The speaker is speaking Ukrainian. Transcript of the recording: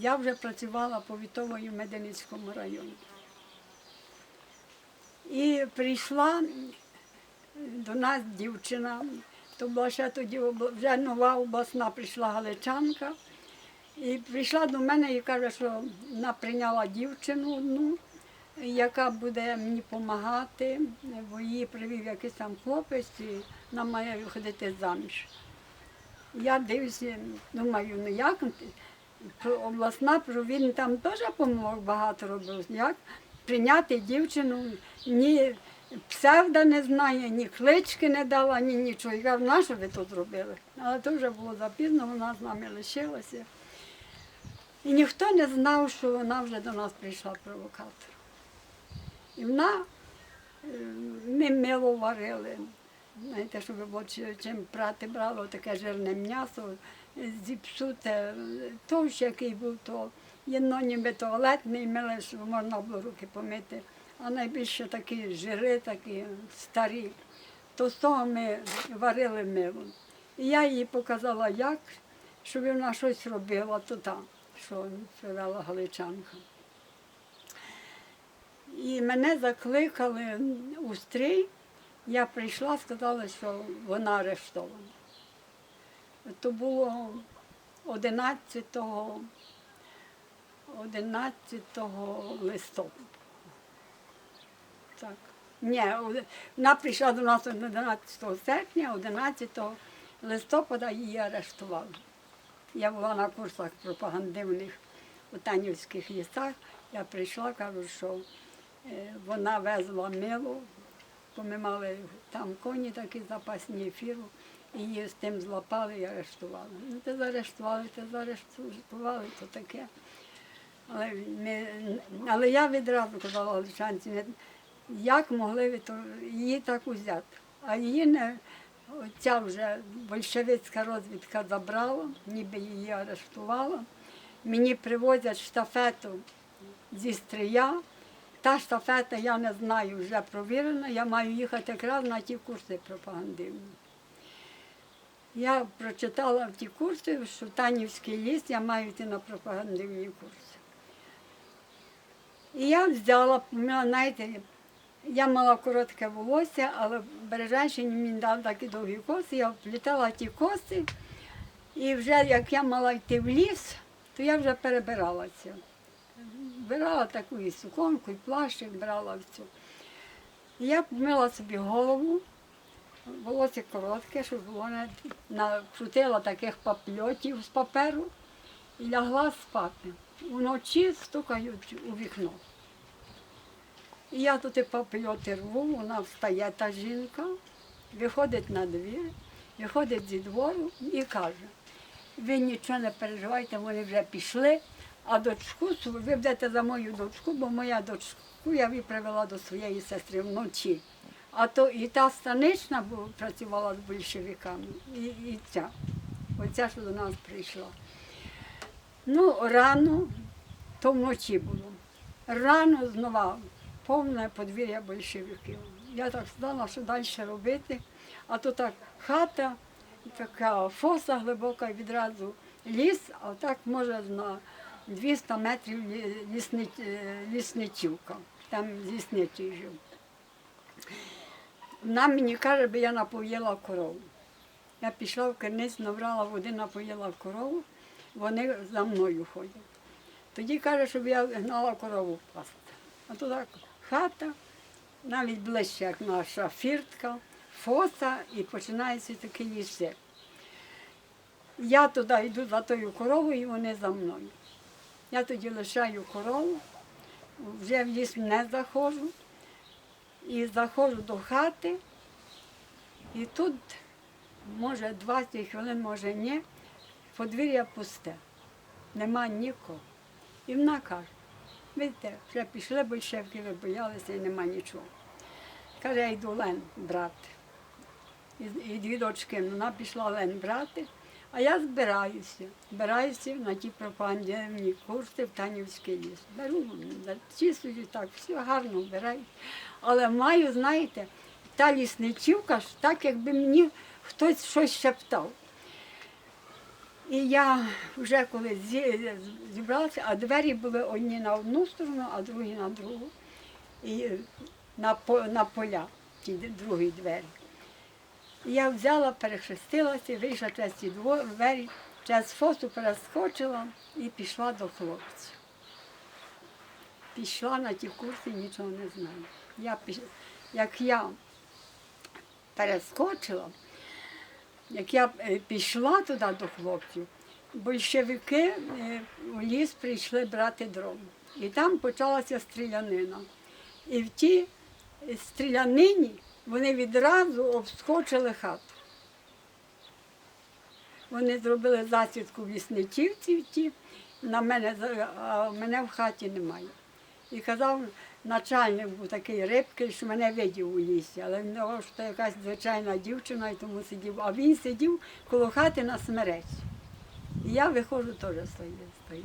я вже працювала повітовою в Мединицькому районі. І прийшла до нас дівчина, то була ще тоді вже нова обласна прийшла галичанка. І прийшла до мене і каже, що вона прийняла дівчину одну, яка буде мені допомагати, бо її привів якийсь там хлопець, і вона має виходити заміж. Я дивлюся, думаю, ну як обласна провідна там теж помилок багато робив. Як прийняти дівчину, ні псевда не знає, ні клички не дала, ні нічого. Я кажу, на що ви тут зробили? Але то вже було запізно, вона з нами лишилася. І ніхто не знав, що вона вже до нас прийшла провокатор. І вона, е, ми мило варили. Знаєте, щоб чи- чим прати брало таке жирне м'ясо, е, зіпсуте, е, товщ, який був, то єдно ніби туалетний мили, щоб можна було руки помити. А найбільше такі жири, такі старі. То з того ми варили мило. І я їй показала, як, щоб вона щось робила, то там, що привела галичанка. І мене закликали у стрій. Я прийшла, сказали, що вона арештована. То було 11, 11 листопада. Так. Ні, вона прийшла до нас 11 серпня, 11 листопада її арештували. Я була на курсах пропагандивних у Танівських лісах. Я прийшла, кажу, що е, вона везла мило, бо ми мали там коні такі запасні ефіру, і її з тим злапали і арештували. Ну, ти заарештували, ти заарештували, то таке. Але, ми, але я відразу казала галичанці, як могли ви то, її так узяти? А її не, ця вже большевицька розвідка забрала, ніби її арештувала. Мені привозять штафету зі стрия. Та штафета, я не знаю, вже провірена, я маю їхати якраз на ті курси пропагандивні. Я прочитала в ті курси, що Танівський ліс я маю йти на пропагандивні курси. І я взяла, знаєте, я мала коротке волосся, але бережанщині мені дав такі довгі коси, я вплітала ті коси, і вже як я мала йти в ліс, то я вже перебиралася. Брала таку і суконку, і плащик брала всю. Я помила собі голову, волосся коротке, щоб було не накрутила таких папльотів з паперу і лягла спати. Вночі стукають у вікно. І я тут і папільоти рву, вона встає та жінка, виходить на двір, виходить зі двору і каже, ви нічого не переживайте, вони вже пішли, а дочку ви будете за мою дочку, бо моя дочку я привела до своєї сестри вночі. А то і та станична працювала з большевиками, і, і ця, оця, що до нас прийшла. Ну, рано, то вночі було. Рано знову повне подвір'я большевиків. Я так знала, що далі робити. А то так хата, така фоса глибока, відразу ліс, а так може на 200 метрів лісни, е, лісничівка. Там лісничий жив. Вона мені каже, би я напоїла корову. Я пішла в керниць, набрала води, напоїла корову, вони за мною ходять. Тоді каже, щоб я гнала корову пасти. А так хата, навіть ближче, як наша фіртка, фоса і починається такий лісик. Я туди йду за тою коровою, і вони за мною. Я тоді лишаю корову, вже в ліс не заходжу. І заходжу до хати, і тут, може, 20 хвилин, може ні, подвір'я пусте, нема нікого. І вона каже, видите, вже пішли большевки, ви боялися і нема нічого. Каже, я йду Лен брати. І, і дві дочки, вона пішла Лен брати, а я збираюся. Збираюся на ті пропагандивні курси в Танівський ліс. Беру, чистую так, все гарно вбираю. Але маю, знаєте, та лісничівка так, якби мені хтось щось шептав. І я вже коли зібралася, а двері були одні на одну сторону, а другі на другу. І на, на поля, ті другі двері. Я взяла, перехрестилася, вийшла через ці двері, через фосу перескочила і пішла до хлопців. Пішла на ті курси, нічого не знаю. Я. Як я перескочила, як я е, пішла туди до хлопців, большевики е, у ліс прийшли брати дров. І там почалася стрілянина. І в тій е, стрілянині вони відразу обскочили хату. Вони зробили засідку в лісничівці на мене, а мене в хаті немає. І казав, начальник був такий рибкий, що мене видів у лісі, але він що якась звичайна дівчина і тому сидів. А він сидів коло хати на смереці. І я виходжу теж тої